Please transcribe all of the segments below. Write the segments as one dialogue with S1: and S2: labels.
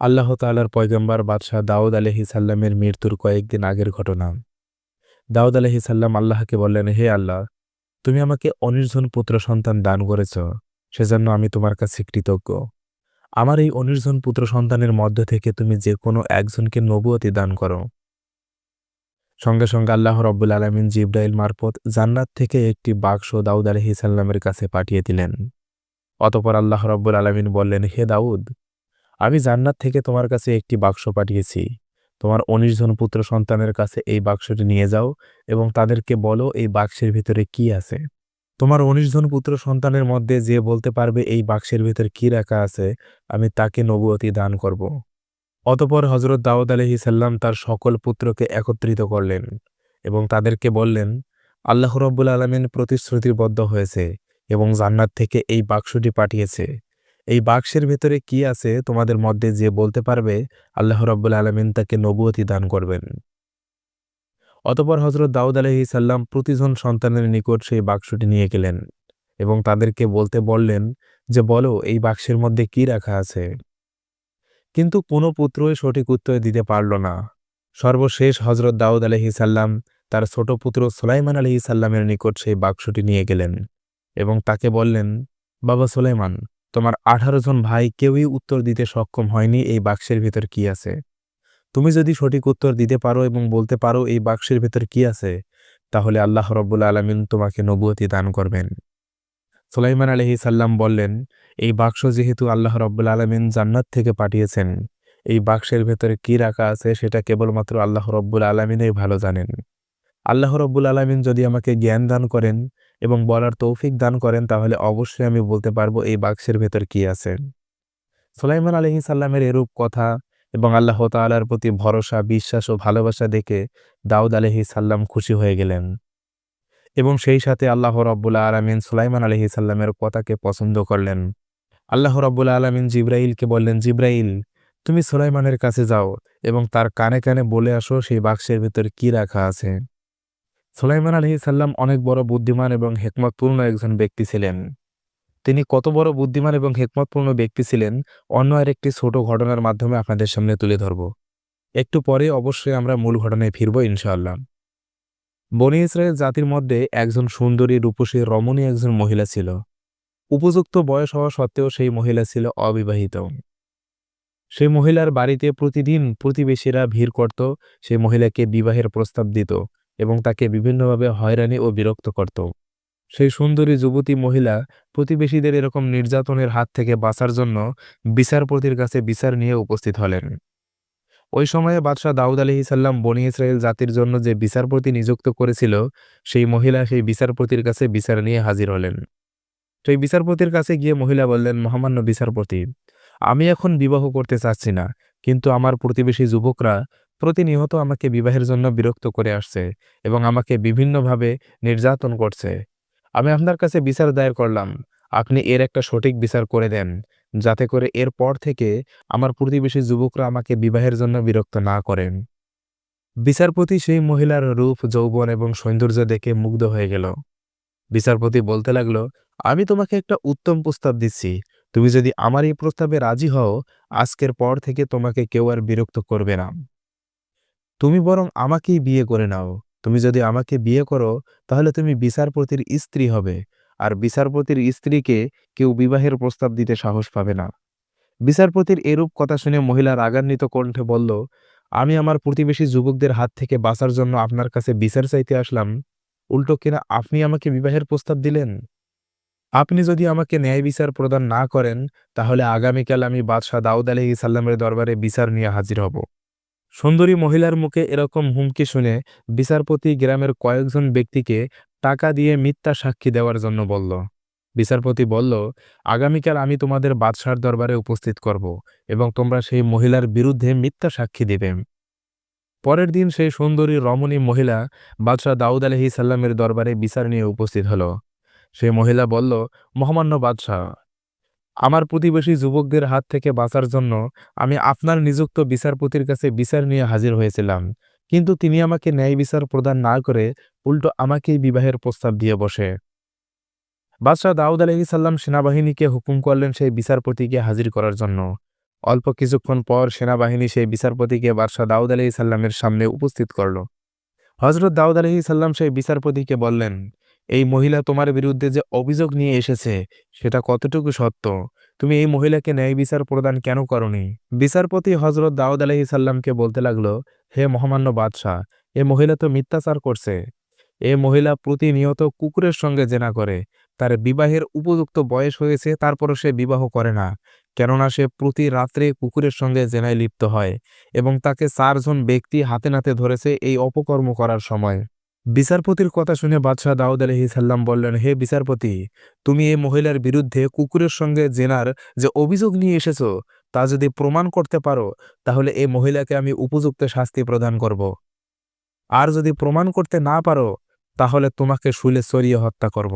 S1: আল্লাহ তাআলার পয়গম্বর বাদশাহ দাউদ আলাইহিসাল্লামের মৃত্যুর কয়েকদিন আগের ঘটনা। দাউদ আলাইহিসাল্লাম আল্লাহকে বললেন, হে আল্লাহ, তুমি আমাকে অনির্জন পুত্র সন্তান দান করেছ, সেজন্য আমি তোমার কাছে কৃতজ্ঞ। আমার এই অনির্জন পুত্র সন্তানের মধ্য থেকে তুমি যে কোনো একজনকে নবুয়তি দান করো। সঙ্গে সঙ্গে আল্লাহ রব্বুল আলমিন জিব্রাইল মারফত জান্নাত থেকে একটি বাক্স দাউদ আলহিসাল্লামের কাছে পাঠিয়ে দিলেন। অতপর আল্লাহ রব্বুল আলমিন বললেন, হে দাউদ আমি জান্নাত থেকে তোমার কাছে একটি বাক্স পাঠিয়েছি। তোমার অনির্জন পুত্র সন্তানের কাছে এই বাক্সটি নিয়ে যাও এবং তাদেরকে বলো, এই বাক্সের ভিতরে কি আছে? তোমার উনিশজন পুত্র সন্তানের মধ্যে যে বলতে পারবে, এই বাক্সের ভিতরে কি রাখা আছে? আমি তাকে নবুয়তি দান করব। অতপর হজরত দাউদ আলহি সাল্লাম তার সকল পুত্রকে একত্রিত করলেন এবং তাদেরকে বললেন, আল্লাহ রব্বুল আলমিন প্রতিশ্রুতিবদ্ধ হয়েছে এবং জান্নাত থেকে এই বাক্সটি পাঠিয়েছে। এই বাক্সের ভেতরে কি আছে তোমাদের মধ্যে যে বলতে পারবে, আল্লাহ রব্বুল আলমিন তাকে নবুয়তি দান করবেন। অতপর হজরত দাউদ আলহি সাল্লাম প্রতিজন সন্তানের নিকট সেই বাক্সটি নিয়ে গেলেন এবং তাদেরকে বলতে বললেন যে, বলো, এই বাক্সের মধ্যে কি রাখা আছে? কিন্তু কোনো পুত্রই সঠিক উত্তর দিতে পারল না। সর্বশেষ হজরত দাউদ আলহি সাল্লাম তার ছোট পুত্র সোলাইমান আলহি সাল্লামের নিকট সেই বাক্সটি নিয়ে গেলেন এবং তাকে বললেন, বাবা সোলাইমান তোমার আঠারো জন ভাই কেউই উত্তর দিতে সক্ষম হয়নি এই বাক্সের ভেতর কি আছে? তুমি যদি সঠিক উত্তর দিতে পারো এবং বলতে পারো এই বাক্সের ভেতর কি আছে, তাহলে আল্লাহ রব্বুল আলমিন তোমাকে নবুয়তি দান করবেন। সুলাইমান আলহি সাল্লাম বললেন, এই বাক্স যেহেতু আল্লাহ রব্বুল আলমিন জান্নাত থেকে পাঠিয়েছেন, এই বাক্সের ভেতরে কি রাখা আছে সেটা কেবলমাত্র আল্লাহ রব্বুল আলমিনই ভালো জানেন। আল্লাহ রব্বুল আলমিন যদি আমাকে জ্ঞান দান করেন এবং বলার তৌফিক দান করেন, তাহলে অবশ্যই আমি বলতে পারব এই বাক্সের ভেতর কি আছে। সুলাইমান আলহি সাল্লামের এরূপ কথা এবং আল্লাহ তালার প্রতি ভরসা, বিশ্বাস ও ভালোবাসা দেখে দাউদ আলহি সাল্লাম খুশি হয়ে গেলেন। এবং সেই সাথে আল্লাহ রব্বুল্লা আলমিন সুলাইমান আলহি সাল্লামের কথাকে পছন্দ করলেন। আল্লাহ রব্বুল্লা আলমিন জিব্রাইলকে বললেন, জিব্রাইল, তুমি সুলাইমানের কাছে যাও এবং তার কানে কানে বলে আসো, সেই বাক্সের ভেতর কি রাখা আছে? সুলাইমান আলহি সাল্লাম অনেক বড় বুদ্ধিমান এবং হেকমতপূর্ণ একজন ব্যক্তি ছিলেন। তিনি কত বড় বুদ্ধিমান এবং হেকমতপূর্ণ ব্যক্তি ছিলেন, অন্য আরেকটি ছোট ঘটনার মাধ্যমে আপনাদের সামনে তুলে ধরব। একটু পরে অবশ্যই আমরা মূল ঘটনায় ফিরব ইনশাআল্লাহ। বনি ইসরায়েল জাতির মধ্যে একজন সুন্দরী, রূপসী, রমণী একজন মহিলা ছিল। উপযুক্ত বয়স হওয়া সত্ত্বেও সেই মহিলা ছিল অবিবাহিত। সেই মহিলার বাড়িতে প্রতিদিন প্রতিবেশীরা ভিড় করত, সেই মহিলাকে বিবাহের প্রস্তাব দিত। এবং তাকে বিভিন্নভাবে হয়রানি ও বিরক্ত করত। সেই সুন্দরী যুবতী মহিলা প্রতিবেশীদের এরকম নির্যাতনের হাত থেকে বাঁচার জন্য বিচারপতির কাছে বিচার নিয়ে উপস্থিত হলেন। ওই সময়ে বাদশাহ দাউদ আলহি সাল্লাম বনি ইসরায়েল জাতির জন্য যে বিচারপতি নিযুক্ত করেছিল, সেই মহিলা সেই বিচারপতির কাছে বিচার নিয়ে হাজির হলেন। সেই বিচারপতির কাছে গিয়ে মহিলা বললেন, মহামান্য বিচারপতি, আমি এখন বিবাহ করতে চাচ্ছি না, কিন্তু আমার প্রতিবেশী যুবকরা প্রতিনিয়ত আমাকে বিবাহের জন্য বিরক্ত করে আসছে এবং আমাকে বিভিন্নভাবে নির্যাতন করছে। আমি আপনার কাছে বিচার দায়ের করলাম। আপনি এর একটা সঠিক বিচার করে দেন, যাতে করে এর পর থেকে আমার প্রতিবেশী যুবকরা আমাকে বিবাহের জন্য বিরক্ত না করেন। বিচারপতি সেই মহিলার রূপ, যৌবন এবং সৌন্দর্য দেখে মুগ্ধ হয়ে গেল। বিচারপতি বলতে লাগল, আমি তোমাকে একটা উত্তম প্রস্তাব দিচ্ছি। তুমি যদি আমার এই প্রস্তাবে রাজি হও, আজকের পর থেকে তোমাকে কেউ আর বিরক্ত করবে না। তুমি বরং আমাকেই বিয়ে করে নাও। তুমি যদি আমাকে বিয়ে করো, তাহলে তুমি বিচারপতির স্ত্রী হবে, আর বিচারপতির স্ত্রীকে কেউ বিবাহের প্রস্তাব দিতে সাহস পাবে না। বিচারপতির এরূপ কথা শুনে মহিলা রাগান্বিত কণ্ঠে বলল, আমি আমার প্রতিবেশী যুবকদের হাত থেকে বাঁচার জন্য আপনার কাছে বিচার চাইতে আসলাম। উল্টো কিনা আপনি আমাকে বিবাহের প্রস্তাব দিলেন? আপনি যদি আমাকে ন্যায় বিচার প্রদান না করেন, তাহলে আগামীকাল আমি বাদশাহ দাউদ আলহি সাল্লামের দরবারে বিচার নিয়ে হাজির হব। সুন্দরী মহিলার মুখে এরকম হুমকি শুনে বিচারপতি গ্রামের কয়েকজন ব্যক্তিকে টাকা দিয়ে মিথ্যা সাক্ষী দেওয়ার জন্য বলল। বিচারপতি বলল, আগামীকাল আমি তোমাদের বাদশার দরবারে উপস্থিত করব এবং তোমরা সেই মহিলার বিরুদ্ধে মিথ্যা সাক্ষী দেবে। পরের দিন সেই সুন্দরী রমণী মহিলা বাদশাহ দাউদ আলহি সাল্লামের দরবারে বিচার নিয়ে উপস্থিত হল। সেই মহিলা বলল, মহামান্য বাদশাহ আমার প্রতিবেশী যুবকদের হাত থেকে বাঁচার জন্য আমি আপনার নিযুক্ত বিচারপতির কাছে বিচার নিয়ে হাজির হয়েছিলাম। কিন্তু তিনি আমাকে ন্যায় বিচার প্রদান না করে উল্টো আমাকেই বিবাহের প্রস্তাব দিয়ে বসে। বাদশাহ দাউদ আলহি সাল্লাম সেনাবাহিনীকে হুকুম করলেন সেই বিচারপতিকে হাজির করার জন্য। অল্প কিছুক্ষণ পর সেনাবাহিনী সেই বিচারপতিকে বাদশাহ দাউদ আলহি সাল্লামের সামনে উপস্থিত করল। হজরত দাউদ আলহি সাল্লাম সেই বিচারপতিকে বললেন এই মহিলা তোমার বিরুদ্ধে যে অভিযোগ নিয়ে এসেছে, সেটা কতটুকু সত্য? তুমি এই মহিলাকে ন্যায় বিচার প্রদান কেন করনি? বিচারপতি হজরত দাউদ আলহি সাল্লামকে বলতে লাগল, হে মহামান্য বাদশাহ, এ মহিলা তো মিথ্যাচার করছে। এ মহিলা প্রতিনিয়ত কুকুরের সঙ্গে জেনা করে। তার বিবাহের উপযুক্ত বয়স হয়েছে, তারপরও সে বিবাহ করে না। কেননা সে প্রতি রাত্রে কুকুরের সঙ্গে জেনায় লিপ্ত হয় এবং তাকে চারজন ব্যক্তি হাতে নাতে ধরেছে এই অপকর্ম করার সময়। বিচারপতির কথা শুনে বাদশাহ দাউদ আলহি সাল্লাম বললেন, হে বিচারপতি, তুমি এই মহিলার বিরুদ্ধে কুকুরের সঙ্গে জেনার যে অভিযোগ নিয়ে এসেছ, তা যদি প্রমাণ করতে পারো, তাহলে এই মহিলাকে আমি উপযুক্ত শাস্তি প্রদান করব। আর যদি প্রমাণ করতে না পারো, তাহলে তোমাকে শুলে সরিয়ে হত্যা করব।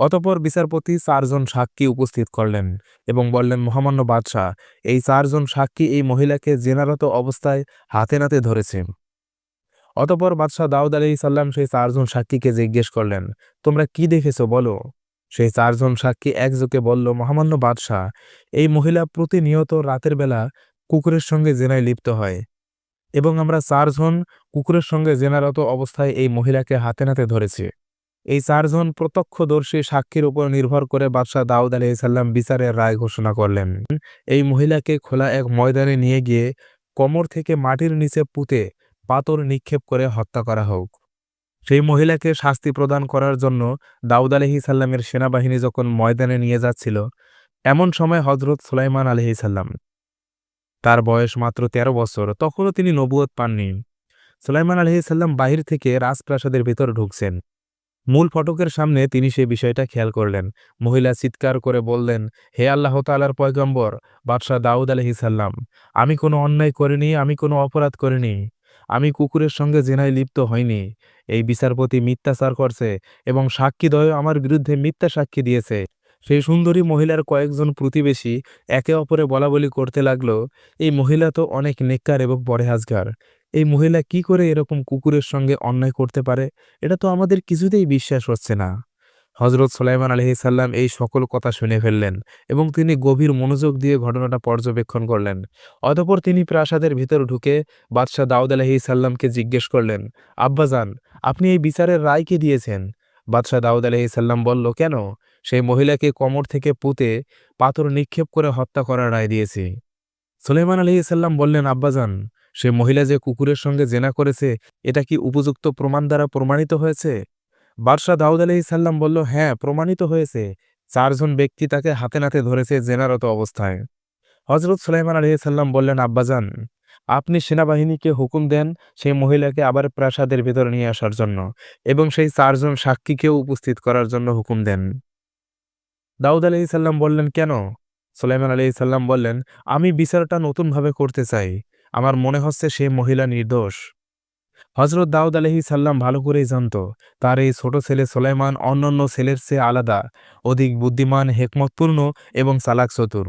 S1: অতপর বিচারপতি চারজন সাক্ষী উপস্থিত করলেন এবং বললেন, মহামান্য বাদশাহ, এই চারজন সাক্ষী এই মহিলাকে জেনারত অবস্থায় হাতে নাতে ধরেছে। অতপর বাদশাহ দাউদ আলী সাল্লাম সেই চারজন সাক্ষীকে জিজ্ঞেস করলেন, তোমরা কি দেখেছ বলো? সেই চারজন সাক্ষী একযোগে বলল, মহামান্য বাদশাহ, এই মহিলা প্রতিনিয়ত রাতের বেলা কুকুরের সঙ্গে জেনায় লিপ্ত হয় এবং আমরা চারজন কুকুরের সঙ্গে জেনারত অবস্থায় এই মহিলাকে হাতে নাতে ধরেছি। এই চারজন প্রত্যক্ষদর্শী সাক্ষীর উপর নির্ভর করে বাদশাহ দাউদ আলি সাল্লাম বিচারের রায় ঘোষণা করলেন। এই মহিলাকে খোলা এক ময়দানে নিয়ে গিয়ে কোমর থেকে মাটির নিচে পুঁতে পাথর নিক্ষেপ করে হত্যা করা হোক। সেই মহিলাকে শাস্তি প্রদান করার জন্য দাউদ আলহি সাল্লামের সেনাবাহিনী যখন ময়দানে নিয়ে যাচ্ছিল, এমন সময় হজরত সুলাইমান আলহি সাল্লাম তার বয়স মাত্র ১৩ বছর, তখনও তিনি নবুয়ত পাননি। সুলাইমান আলহি সাল্লাম বাহির থেকে রাজপ্রাসাদের ভেতর ঢুকছেন। মূল ফটকের সামনে তিনি সেই বিষয়টা খেয়াল করলেন। মহিলা চিৎকার করে বললেন, হে আল্লাহ তালার পয়গম্বর, বাদশাহ দাউদ আলহি সাল্লাম আমি কোনো অন্যায় করিনি, আমি কোনো অপরাধ করিনি। আমি কুকুরের সঙ্গে জেনায় লিপ্ত হইনি। এই বিচারপতি মিথ্যাচার করছে এবং সাক্ষীদ্বয় আমার বিরুদ্ধে মিথ্যা সাক্ষী দিয়েছে। সেই সুন্দরী মহিলার কয়েকজন প্রতিবেশী একে অপরে বলাবলি করতে লাগল, এই মহিলা তো অনেক নেককার এবং পরেহাজগার। এই মহিলা কি করে এরকম কুকুরের সঙ্গে অন্যায় করতে পারে? এটা তো আমাদের কিছুতেই বিশ্বাস হচ্ছে না। হজরত সোলাইমান আলহিসাল্লাম এই সকল কথা শুনে ফেললেন এবং তিনি গভীর মনোযোগ দিয়ে ঘটনাটা পর্যবেক্ষণ করলেন। অতপর তিনি প্রাসাদের ভিতর ঢুকে বাদশাহ দাউদ আলহিসাল্লামকে জিজ্ঞেস করলেন আব্বাজান আপনি এই বিচারের রায় কে দিয়েছেন? বাদশাহ দাউদ আলহিসাল্লাম বলল, কেন? সেই মহিলাকে কোমর থেকে পুঁতে পাথর নিক্ষেপ করে হত্যা করার রায় দিয়েছি। সুলেমান আলহিসাল্লাম বললেন আব্বাজান সে মহিলা যে কুকুরের সঙ্গে জেনা করেছে, এটা কি উপযুক্ত প্রমাণ দ্বারা প্রমাণিত হয়েছে? বাদশাহ দাউদ আলহিসাল্লাম বলল হ্যাঁ প্রমাণিত হয়েছে। চারজন ব্যক্তি তাকে হাতে নাতে ধরেছে জেনারত অবস্থায়। হজরত সুলাইমান আলহিসাল্লাম বললেন, আব্বাজান, আপনি সেনাবাহিনীকে হুকুম দেন সেই মহিলাকে আবার প্রাসাদের ভেতরে নিয়ে আসার জন্য এবং সেই চারজন সাক্ষীকেও উপস্থিত করার জন্য হুকুম দেন। দাউদ আলহিসাল্লাম বললেন, কেন? সুলাইমান আলহিসাল্লাম বললেন, আমি বিচারটা নতুনভাবে করতে চাই। আমার মনে হচ্ছে সে মহিলা নির্দোষ। হজরত দাউদ আলহি সাল্লাম ভালো করেই জানত, তার এই ছোট ছেলে সোলাইমান অন্যান্য ছেলের চেয়ে আলাদা, অধিক বুদ্ধিমান, হেকমতপূর্ণ এবং চালাক চতুর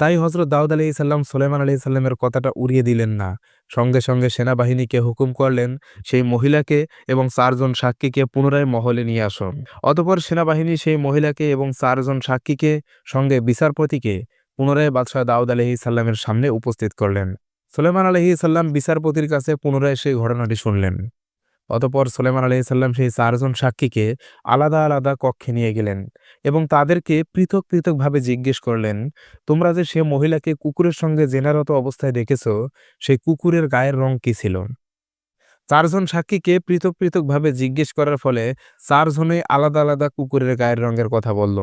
S1: তাই হজরত দাউদ আলহি সাল্লাম সোলাইমান আলহি সাল্লামের কথাটা উড়িয়ে দিলেন না। সঙ্গে সঙ্গে সেনাবাহিনীকে হুকুম করলেন, সেই মহিলাকে এবং চারজন সাক্ষীকে পুনরায় মহলে নিয়ে আসুন অতপর সেনাবাহিনী সেই মহিলাকে এবং চারজন সাক্ষীকে সঙ্গে বিচারপতিকে পুনরায় বাদশাহ দাউদ আলহি সাল্লামের সামনে উপস্থিত করলেন। সুলেমান আলহি সাল্লাম বিচারপতির কাছে পুনরায় সেই ঘটনাটি শুনলেন। অতপর সুলেমান আলহি সাল্লাম সেই চারজন সাক্ষীকে আলাদা আলাদা কক্ষে নিয়ে গেলেন এবং তাদেরকে পৃথক পৃথকভাবে জিজ্ঞেস করলেন, তোমরা যে সে মহিলাকে কুকুরের সঙ্গে জেনারত অবস্থায় দেখেছ সেই কুকুরের গায়ের রং কী ছিল? চারজন সাক্ষীকে পৃথক পৃথকভাবে জিজ্ঞেস করার ফলে চারজনে আলাদা আলাদা কুকুরের গায়ের রঙের কথা বলল।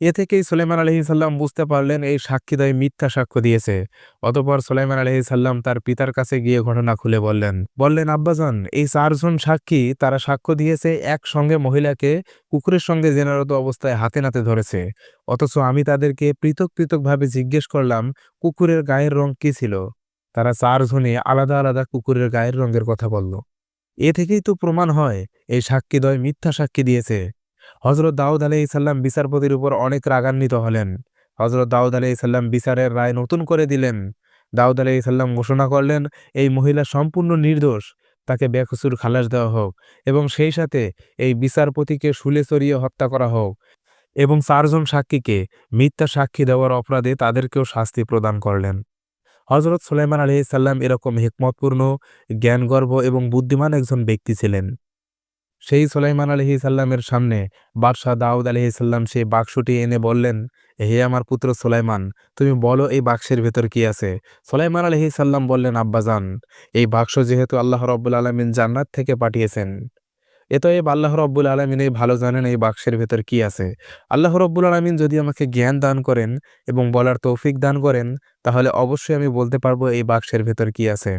S1: এ থেকেই সুলেমান আলহিসাল্লাম বুঝতে পারলেন এই সাক্ষীদয় মিথ্যা সাক্ষ্য দিয়েছে। অতপর সুলাইমান আলহিসাল্লাম তার পিতার কাছে গিয়ে ঘটনা খুলে বললেন। বললেন, আব্বাজান, এই চারজন সাক্ষী তারা সাক্ষ্য দিয়েছে একসঙ্গে মহিলাকে কুকুরের সঙ্গে জেনারত অবস্থায় হাতে নাতে ধরেছে। অথচ আমি তাদেরকে পৃথক পৃথকভাবে জিজ্ঞেস করলাম, কুকুরের গায়ের রং কি ছিল? তারা চারজনে আলাদা আলাদা কুকুরের গায়ের রঙের কথা বলল। এ থেকেই তো প্রমাণ হয়, এই সাক্ষীদয় মিথ্যা সাক্ষী দিয়েছে। হজরত দাউদ আলি ইসাল্লাম বিচারপতির উপর অনেক রাগান্বিত হলেন। হজরত দাউদ আলি ইসাল্লাম বিচারের রায় নতুন করে দিলেন। দাউদ আলি ইসাল্লাম ঘোষণা করলেন, এই মহিলা সম্পূর্ণ নির্দোষ, তাকে বেকসুর খালাস দেওয়া হোক এবং সেই সাথে এই বিচারপতিকে শুলে চড়িয়ে হত্যা করা হোক এবং চারজন সাক্ষীকে মিথ্যা সাক্ষী দেওয়ার অপরাধে তাদেরকেও শাস্তি প্রদান করলেন। হজরত সুলাইমান আলহিসাল্লাম এরকম হিকমতপূর্ণ জ্ঞানগর্ভ এবং বুদ্ধিমান একজন ব্যক্তি ছিলেন। সেই সুলাইমান আলহিসাল্লামের সামনে বাদশাহ দাউদ আলহিসাল্লাম সেই বাক্সটি এনে বললেন হে আমার পুত্র সোলাইমান, তুমি বলো এই বাক্সের ভেতর কি আছে? সোলাইমান আলহিসাল্লাম বললেন আব্বাজান এই বাক্স যেহেতু আল্লাহ রব্বুল আলমিন জান্নাত থেকে পাঠিয়েছেন, এতএব আল্লাহ রব্বুল এই ভালো জানেন এই বাক্সের ভেতর কি আছে। আল্লাহ রব্বুল আলমিন যদি আমাকে জ্ঞান দান করেন এবং বলার তৌফিক দান করেন, তাহলে অবশ্যই আমি বলতে পারব এই বাক্সের ভেতর কি আছে।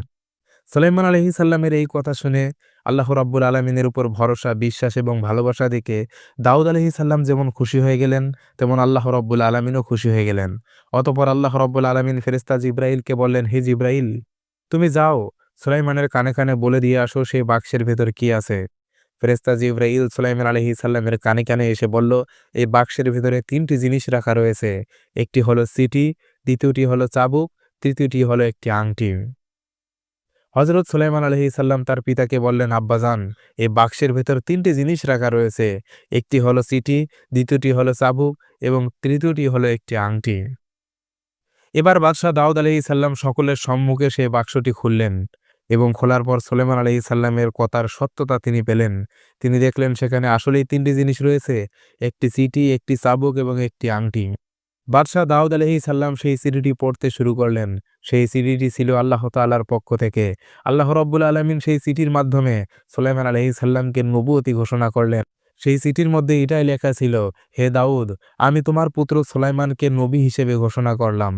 S1: সালাইমান আলহি সাল্লামের এই কথা শুনে আল্লাহ রব্বুল আলমিনের উপর ভরসা, বিশ্বাস এবং ভালোবাসা দেখে দাউদ আলহি সাল্লাম যেমন খুশি হয়ে গেলেন, তেমন আল্লাহ রব্বুল আলমিনও খুশি হয়ে গেলেন। অতপর আল্লাহ রব্বুল আলমিন ফেরিস্তা জিব্রাইলকে বললেন, হে জিব্রাইল, তুমি যাও, সুলাইমানের কানে কানে বলে দিয়ে আসো সেই বাক্সের ভেতর কি আছে? ফেরেস্তা জিব্রাইল সুলাইমান আলহি সাল্লামের কানে কানে এসে বলল, এই বাক্সের ভিতরে তিনটি জিনিস রাখা রয়েছে, একটি হলো সিটি, দ্বিতীয়টি হলো চাবুক, তৃতীয়টি হলো একটি আংটি। হজরত সুলাইমান আলহি সাল্লাম তার পিতাকে বললেন আব্বাজান এই বাক্সের ভেতর তিনটি জিনিস রাখা রয়েছে। একটি হলো সিটি দ্বিতীয়টি হলো চাবুক এবং তৃতীয়টি হলো একটি আংটি। এবার বাদশাহ দাউদ আলহি সাল্লাম সকলের সম্মুখে সেই বাক্সটি খুললেন এবং খোলার পর সোলেমান আলহি সাল্লামের কথার সত্যতা তিনি পেলেন। তিনি দেখলেন, সেখানে আসলেই তিনটি জিনিস রয়েছে, একটি সিটি একটি চাবুক এবং একটি আংটি। বাদশাহ দাউদ আলহি সাল্লাম সেই সিডিটি পড়তে শুরু করলেন। সেই সিডিটি ছিল আল্লাহ তাল্লার পক্ষ থেকে। আল্লাহ রব্বুল আলমিন সেই সিটির মাধ্যমে সোলাইমান আলহি সাল্লামকে নবুয়তি ঘোষণা করলেন। সেই সিটির মধ্যে এটাই লেখা ছিল, হে দাউদ, আমি তোমার পুত্র সোলাইমানকে নবী হিসেবে ঘোষণা করলাম।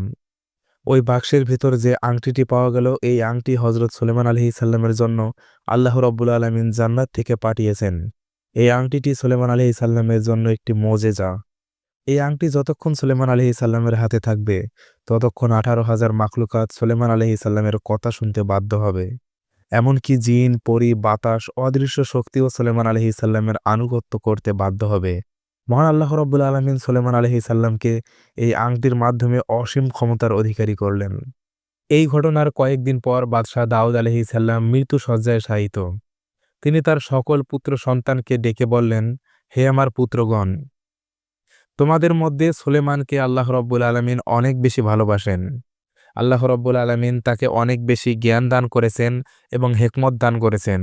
S1: ওই বাক্সের ভিতর যে আংটিটি পাওয়া গেল, এই আংটি হজরত সুলেমান আলহি সাল্লামের জন্য আল্লাহ রব্বুল আলমিন জান্নাত থেকে পাঠিয়েছেন। এই আংটিটি সুলেমান আলহি সাল্লামের জন্য একটি মোজেজা। এই আংটি যতক্ষণ সুলেমান আলহি সাল্লামের হাতে থাকবে, ততক্ষণ আঠারো হাজার মাখলুকাত সুলেমান আলহি সাল্লামের কথা শুনতে বাধ্য হবে। এমনকি জিন, পরি, বাতাস, অদৃশ্য শক্তিও সুলেমান আলহি সাল্লামের আনুগত্য করতে বাধ্য হবে। মহান আল্লাহ রব্বুল আলমিন সোলেমান আলহি সাল্লামকে এই আংটির মাধ্যমে অসীম ক্ষমতার অধিকারী করলেন। এই ঘটনার কয়েকদিন পর বাদশাহ দাউদ আলহি সাল্লাম মৃত্যু শয্যায় শায়িত। তিনি তার সকল পুত্র সন্তানকে ডেকে বললেন, হে আমার পুত্রগণ তোমাদের মধ্যে সোলেমানকে আল্লাহ রব্বুল আলমিন অনেক বেশি ভালোবাসেন। আল্লাহ রব্বুল আলমিন তাকে অনেক বেশি জ্ঞান দান করেছেন এবং হেকমত দান করেছেন।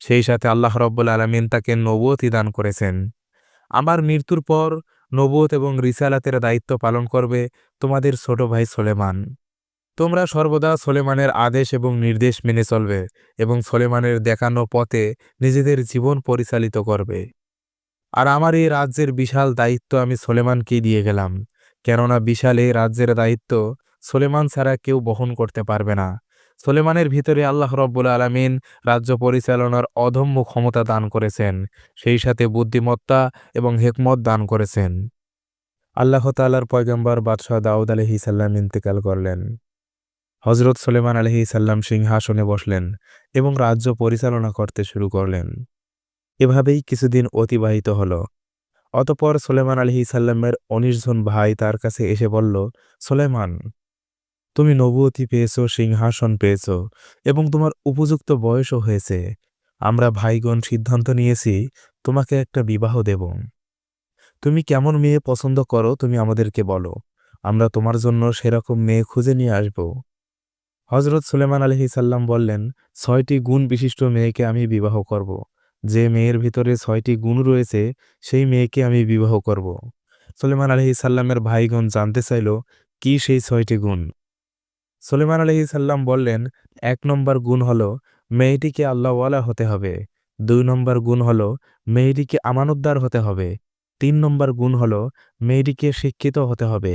S1: সেই সাথে আল্লাহ রব্বুল আলমিন তাকে নবতী দান করেছেন। আমার মৃত্যুর পর নবত এবং রিসালাতের দায়িত্ব পালন করবে তোমাদের ছোট ভাই সোলেমান। তোমরা সর্বদা সোলেমানের আদেশ এবং নির্দেশ মেনে চলবে এবং সোলেমানের দেখানো পথে নিজেদের জীবন পরিচালিত করবে। আর আমার এই রাজ্যের বিশাল দায়িত্ব আমি সোলেমানকেই দিয়ে গেলাম। কেননা বিশাল এই রাজ্যের দায়িত্ব সোলেমান ছাড়া কেউ বহন করতে পারবে না। সোলেমানের ভিতরে আল্লাহ রব্বুল আলমিন রাজ্য পরিচালনার অধম্য ক্ষমতা দান করেছেন, সেই সাথে বুদ্ধিমত্তা এবং হেকমত দান করেছেন। আল্লাহ তাল্লার পয়গম্বর বাদশাহ দাউদ আলহি সাল্লাম ইন্তেকাল করলেন। হজরত সোলেমান আলহি সাল্লাম সিংহাসনে বসলেন এবং রাজ্য পরিচালনা করতে শুরু করলেন। এভাবেই কিছুদিন অতিবাহিত হল। অতপর সোলেমান আলহি সাল্লামের উনিশ জন ভাই তার কাছে এসে বলল, সোলেমান, তুমি নবুয়তি পেয়েছ, সিংহাসন পেয়েছ এবং তোমার উপযুক্ত বয়সও হয়েছে। আমরা ভাইগণ সিদ্ধান্ত নিয়েছি, তোমাকে একটা বিবাহ দেব। তুমি কেমন মেয়ে পছন্দ করো, তুমি আমাদেরকে বলো। আমরা তোমার জন্য সেরকম মেয়ে খুঁজে নিয়ে আসব। হজরত সুলেমান আলহি সাল্লাম বললেন, ছয়টি গুণ বিশিষ্ট মেয়েকে আমি বিবাহ করব। যে মেয়ের ভিতরে ছয়টি গুণ রয়েছে, সেই মেয়েকে আমি বিবাহ করব। সুলেমান আলহি সাল্লামের ভাইগণ জানতে চাইল, কি সেই ছয়টি গুণ? সুলেমান আলহি সাল্লাম বললেন, এক নম্বর গুণ হল, মেয়েটিকে আল্লাহওয়ালা হতে হবে। দুই নম্বর গুণ হল, মেয়েটিকে আমানতদার হতে হবে। তিন নম্বর গুণ হল, মেয়েটিকে শিক্ষিত হতে হবে।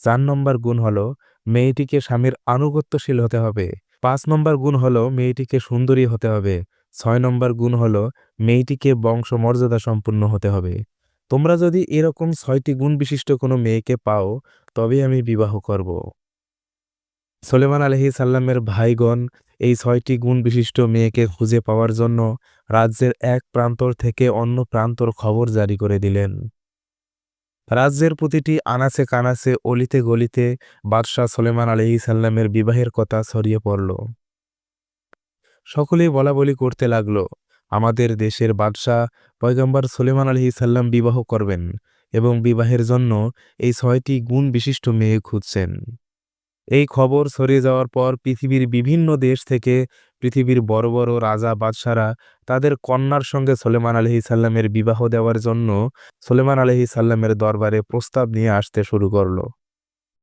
S1: চার নম্বর গুণ হল, মেয়েটিকে স্বামীর আনুগত্যশীল হতে হবে। পাঁচ নম্বর গুণ হল, মেয়েটিকে সুন্দরী হতে হবে। ছয় নম্বর গুণ হল মেয়েটিকে বংশমর্যাদা সম্পূর্ণ হতে হবে। তোমরা যদি এরকম ছয়টি গুণ বিশিষ্ট কোনো মেয়েকে পাও তবে আমি বিবাহ করব। সোলেমান আলহি সাল্লামের ভাইগণ এই ছয়টি গুণ বিশিষ্ট মেয়েকে খুঁজে পাওয়ার জন্য রাজ্যের এক প্রান্তর থেকে অন্য প্রান্তর খবর জারি করে দিলেন। রাজ্যের প্রতিটি আনাচে কানাচে, অলিতে গলিতে বাদশাহ সোলেমান আলহি সাল্লামের বিবাহের কথা ছড়িয়ে পড়ল। সকলেই বলা বলি করতে লাগল, আমাদের দেশের বাদশাহ পয়গম্বর সোলেমান আলহি সাল্লাম বিবাহ করবেন এবং বিবাহের জন্য এই ছয়টি গুণ বিশিষ্ট মেয়ে খুঁজছেন। এই খবর ছড়িয়ে যাওয়ার পর পৃথিবীর বিভিন্ন দেশ থেকে পৃথিবীর বড় বড় রাজা বাদশারা তাদের কন্যার সঙ্গে সোলেমান আলহিসাল্লামের বিবাহ দেওয়ার জন্য সোলেমান আলহিসাল্লামের দরবারে প্রস্তাব নিয়ে আসতে শুরু করল।